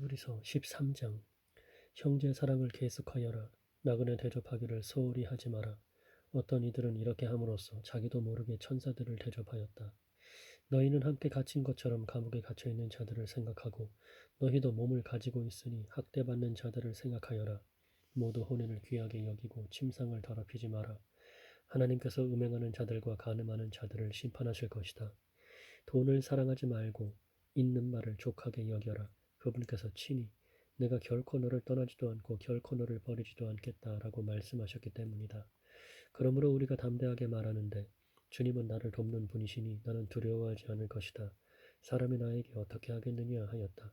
히브리서 13장 형제 사랑을 계속하여라 나그네 대접하기를 소홀히 하지 마라 어떤 이들은 이렇게 함으로써 자기도 모르게 천사들을 대접하였다. 너희는 함께 갇힌 것처럼 감옥에 갇혀 있는 자들을 생각하고 너희도 몸을 가지고 있으니 학대받는 자들을 생각하여라. 모두 혼인을 귀하게 여기고 침상을 더럽히지 마라. 하나님께서 음행하는 자들과 간음하는 자들을 심판하실 것이다. 돈을 사랑하지 말고 있는 말을 족하게 여겨라. 그분께서 친히 내가 결코 너를 떠나지도 않고 결코 너를 버리지도 않겠다라고 말씀하셨기 때문이다. 그러므로 우리가 담대하게 말하는데 주님은 나를 돕는 분이시니 나는 두려워하지 않을 것이다. 사람이 나에게 어떻게 하겠느냐 하였다.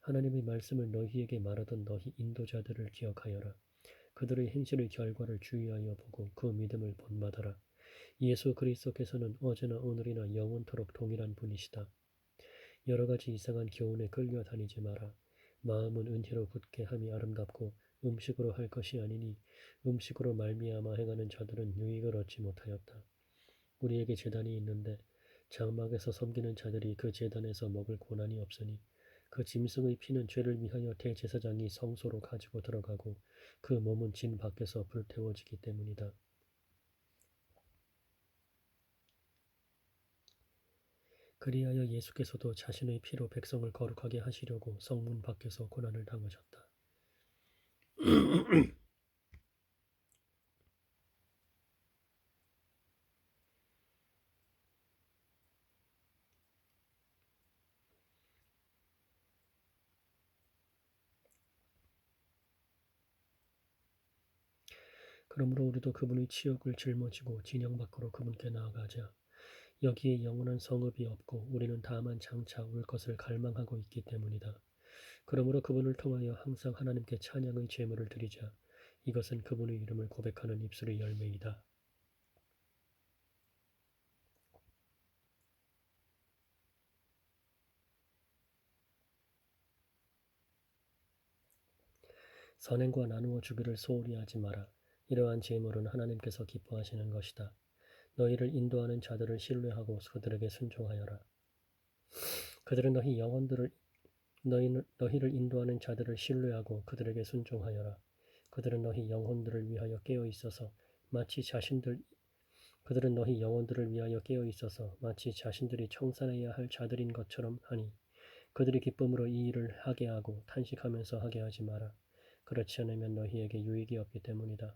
하나님의 말씀을 너희에게 말하던 너희 인도자들을 기억하여라. 그들의 행실의 결과를 주의하여 보고 그 믿음을 본받아라. 예수 그리스도께서는 어제나 오늘이나 영원토록 동일한 분이시다. 여러 가지 이상한 교훈에 끌려 다니지 마라. 마음은 은혜로 굳게 함이 아름답고 음식으로 할 것이 아니니 음식으로 말미암아 행하는 자들은 유익을 얻지 못하였다. 우리에게 재단이 있는데 장막에서 섬기는 자들이 그 재단에서 먹을 고난이 없으니 그 짐승의 피는 죄를 위하여 대제사장이 성소로 가지고 들어가고 그 몸은 진 밖에서 불태워지기 때문이다. 그리하여 예수께서도 자신의 피로 백성을 거룩하게 하시려고 성문 밖에서 고난을 당하셨다. 그러므로 우리도 그분의 치욕을 짊어지고 진영 밖으로 그분께 나아가자. 여기에 영원한 성읍이 없고 우리는 다만 장차 올 것을 갈망하고 있기 때문이다. 그러므로 그분을 통하여 항상 하나님께 찬양의 제물을 드리자. 이것은 그분의 이름을 고백하는 입술의 열매이다. 선행과 나누어 주기를 소홀히 하지 마라. 이러한 제물은 하나님께서 기뻐하시는 것이다. 너희를 인도하는 자들을 신뢰하고 그들에게 순종하여라. 그들은 너희 영혼들을 너희는, 너희를 인도하는 자들을 신뢰하고 그들에게 순종하여라. 그들은 너희 영혼들을 위하여 깨어 있어서 마치 자신들 그들은 너희 영혼들을 위하여 깨어 있어서 마치 자신들이 청산해야 할 자들인 것처럼 하니 그들이 기쁨으로 이 일을 하게 하고 탄식하면서 하게 하지 마라. 그렇지 않으면 너희에게 유익이 없기 때문이다.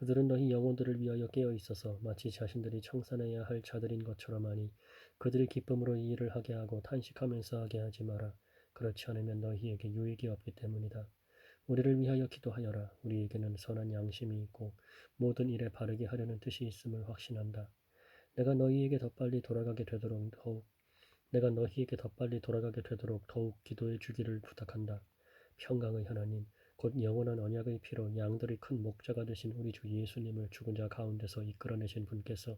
그들은 너희 영혼들을 위하여 깨어 있어서 마치 자신들이 청산해야 할 자들인 것처럼 하니 그들이 기쁨으로 이 일을 하게 하고 탄식하면서 하게 하지 마라. 그렇지 않으면 너희에게 유익이 없기 때문이다. 우리를 위하여 기도하여라. 우리에게는 선한 양심이 있고 모든 일에 바르게 하려는 뜻이 있음을 확신한다. 내가 너희에게 더 빨리 돌아가게 되도록 더욱 내가 너희에게 더 빨리 돌아가게 되도록 더욱 기도해 주기를 부탁한다. 평강의 하나님, 곧 영원한 언약의 피로 양들의 큰 목자가 되신 우리 주 예수님을 죽은 자 가운데서 이끌어내신 분께서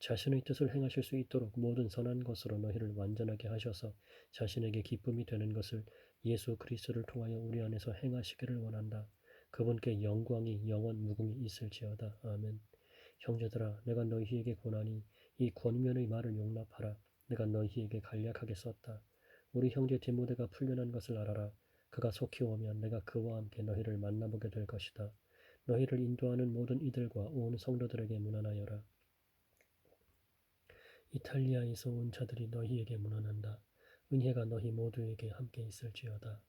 자신의 뜻을 행하실 수 있도록 모든 선한 것으로 너희를 완전하게 하셔서 자신에게 기쁨이 되는 것을 예수 그리스도를 통하여 우리 안에서 행하시기를 원한다. 그분께 영광이 영원 무궁히 있을지어다. 아멘. 형제들아, 내가 너희에게 고나니 이 권면의 말을 용납하라. 내가 너희에게 간략하게 썼다. 우리 형제 디모데가 풀려난 것을 알아라. 그가 속히 오면 내가 그와 함께 너희를 만나보게 될 것이다. 너희를 인도하는 모든 이들과 온 성도들에게 문안하여라. 이탈리아에서 온 자들이 너희에게 문안한다. 은혜가 너희 모두에게 함께 있을지어다.